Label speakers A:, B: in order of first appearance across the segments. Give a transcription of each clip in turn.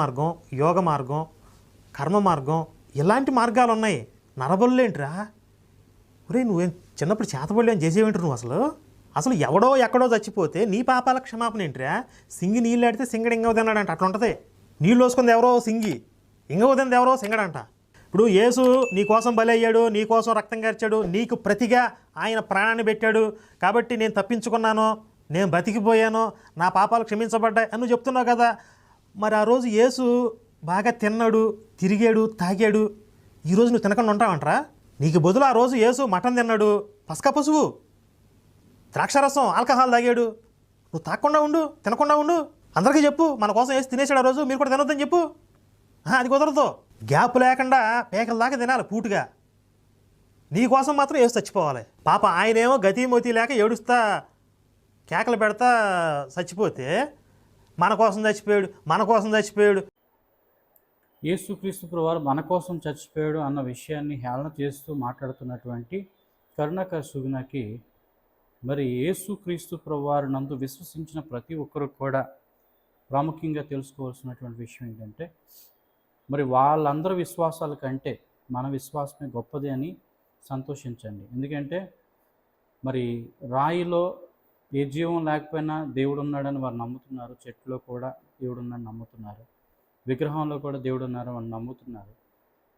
A: మార్గం యోగ మార్గం కర్మ మార్గం ఇలాంటి మార్గాలు ఉన్నాయి. నరబొల్లేంట్రా ఒరే నువ్వేం చిన్నప్పుడు చేతబడి అని చేసేవేంటి నువ్వు అసలు? అసలు ఎవడో ఎక్కడో చచ్చిపోతే నీ పాపాల క్షమాపణ ఏంట్రా? సింగి నీళ్ళు ఆడితే సింగడు ఇంగవదన్నాడంట అట్లా ఉంటుంది. నీళ్ళు వేసుకుంది ఎవరో సింగి ఇంగవదంది ఎవరో సింగడంట. ఇప్పుడు యేసు నీ కోసం బలి అయ్యాడు నీ కోసం రక్తం కార్చాడు నీకు ప్రతిగా ఆయన ప్రాణాన్ని పెట్టాడు. కాబట్టి నేను తప్పించుకున్నాను నేను బతికిపోయాను నా పాపాలు క్షమించబడ్డాయి అని నువ్వు చెప్తున్నావు కదా. మరి ఆ రోజు యేసు బాగా తిన్నాడు తిరిగాడు తాగాడు. ఈరోజు నువ్వు తినకుండా ఉంటావంటరా? నీకు బదులు ఆ రోజు యేసు మటన్ తిన్నాడు పసక పసువు ద్రాక్షరసం ఆల్కహాల్ తాగాడు. నువ్వు తాకుండా ఉండు తినకుండా ఉండు. అందరికీ చెప్పు మన కోసం వేసి తినేసాడు ఆ రోజు మీరు కూడా తినొద్దని చెప్పు. అది కుదరదు. గ్యాప్ లేకుండా పేకల దాకా తినాలి పూటుగా. నీ కోసం మాత్రం వేసి చచ్చిపోవాలి. పాప ఆయనేమో గతిమతి లేక ఏడుస్తా కేకలు పెడతా చచ్చిపోతే మన కోసం చచ్చిపోయాడు మన కోసం చచ్చిపోయాడు.
B: యేసుక్రీస్తు ప్రభువారు మన కోసం చచ్చిపోయాడు అన్న విషయాన్ని హేళన చేస్తూ మాట్లాడుతున్నటువంటి కరుణాకర్ సుగుణకి మరి యేసుక్రీస్తు ప్రభువారు నందు విశ్వసించిన ప్రతి ఒక్కరు కూడా ప్రాముఖ్యంగా తెలుసుకోవాల్సినటువంటి విషయం ఏంటంటే మరి వాళ్ళందరి విశ్వాసాల కంటే మన విశ్వాసమే గొప్పది అని సంతోషించండి. ఎందుకంటే మరి రాయిలో ఏ జీవం లేకపోయినా దేవుడు ఉన్నాడని వారు నమ్ముతున్నారు. చెట్టులో కూడా దేవుడు ఉన్నాడని నమ్ముతున్నారు. విగ్రహంలో కూడా దేవుడు ఉన్నారని వారు నమ్ముతున్నారు.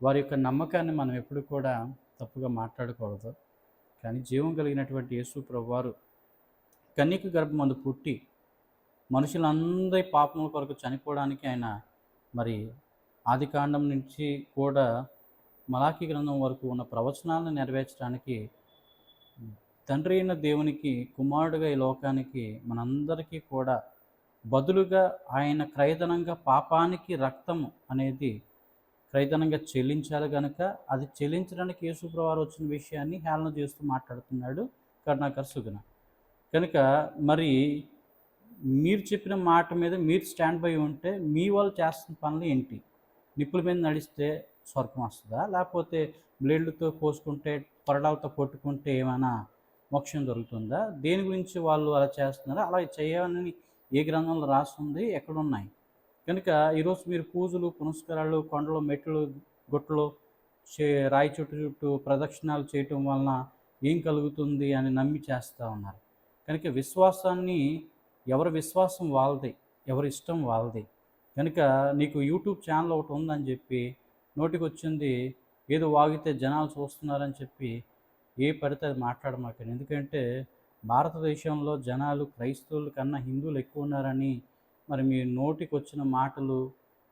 B: వారి యొక్క నమ్మకాన్ని మనం ఎప్పుడు కూడా తప్పుగా మాట్లాడకూడదు. కానీ జీవం కలిగినటువంటి యేసు ప్రభువారు కన్యక గర్భమందు పుట్టి మనుషులందరి పాపముల కొరకు చనిపోవడానికి ఆయన మరి ఆది కాండం నుంచి కూడా మలాఖీ గ్రంథం వరకు ఉన్న ప్రవచనాలను నెరవేర్చడానికి తండ్రి అయిన దేవునికి కుమారుడుగా ఈ లోకానికి మనందరికీ కూడా బదులుగా ఆయన క్రయధనంగా పాపానికి రక్తము అనేది క్రయధనంగా చెల్లించాలి కనుక అది చెల్లించడానికి యేసుప్రవారు వచ్చిన విషయాన్ని హేళన చేస్తూ మాట్లాడుతున్నాడు కరుణాకర్ సుగుణ. కనుక మరి మీరు చెప్పిన మాట మీద మీరు స్టాండ్ బై ఉంటే మీ వాళ్ళు చేస్తున్న పనులు ఏంటి? నిప్పుల మీద నడిస్తే స్వర్గం వస్తుందా? లేకపోతే బ్లేడ్లతో కోసుకుంటే కొరడాలతో కొట్టుకుంటే ఏమైనా మోక్షం దొరుకుతుందా? దేని గురించి వాళ్ళు అలా చేస్తున్నారా అలా చేయాలని ఏ గ్రంథంలో రాస్తుంది ఎక్కడున్నాయి? కనుక ఈరోజు మీరు పూజలు పునస్కారాలు కొండలు మెట్లు గుట్టలు చే రాయి చుట్టూ చుట్టూ ప్రదక్షిణాలు చేయటం వలన ఏం కలుగుతుంది అని నమ్మి చేస్తూ ఉన్నారు. కనుక విశ్వాసాన్ని ఎవరి విశ్వాసం వాళ్ళది ఎవరి ఇష్టం వాళ్ళది. కనుక నీకు యూట్యూబ్ ఛానల్ ఒకటి ఉందని చెప్పి నోటికి వచ్చింది ఏదో వాగితే జనాలు చూస్తున్నారని చెప్పి ఏ పడితే అది మాట్లాడమాకండి ఎందుకంటే భారతదేశంలో జనాలు క్రైస్తవుల కన్నా హిందువులు ఎక్కువ ఉన్నారని మరి మీ నోటికి వచ్చిన మాటలు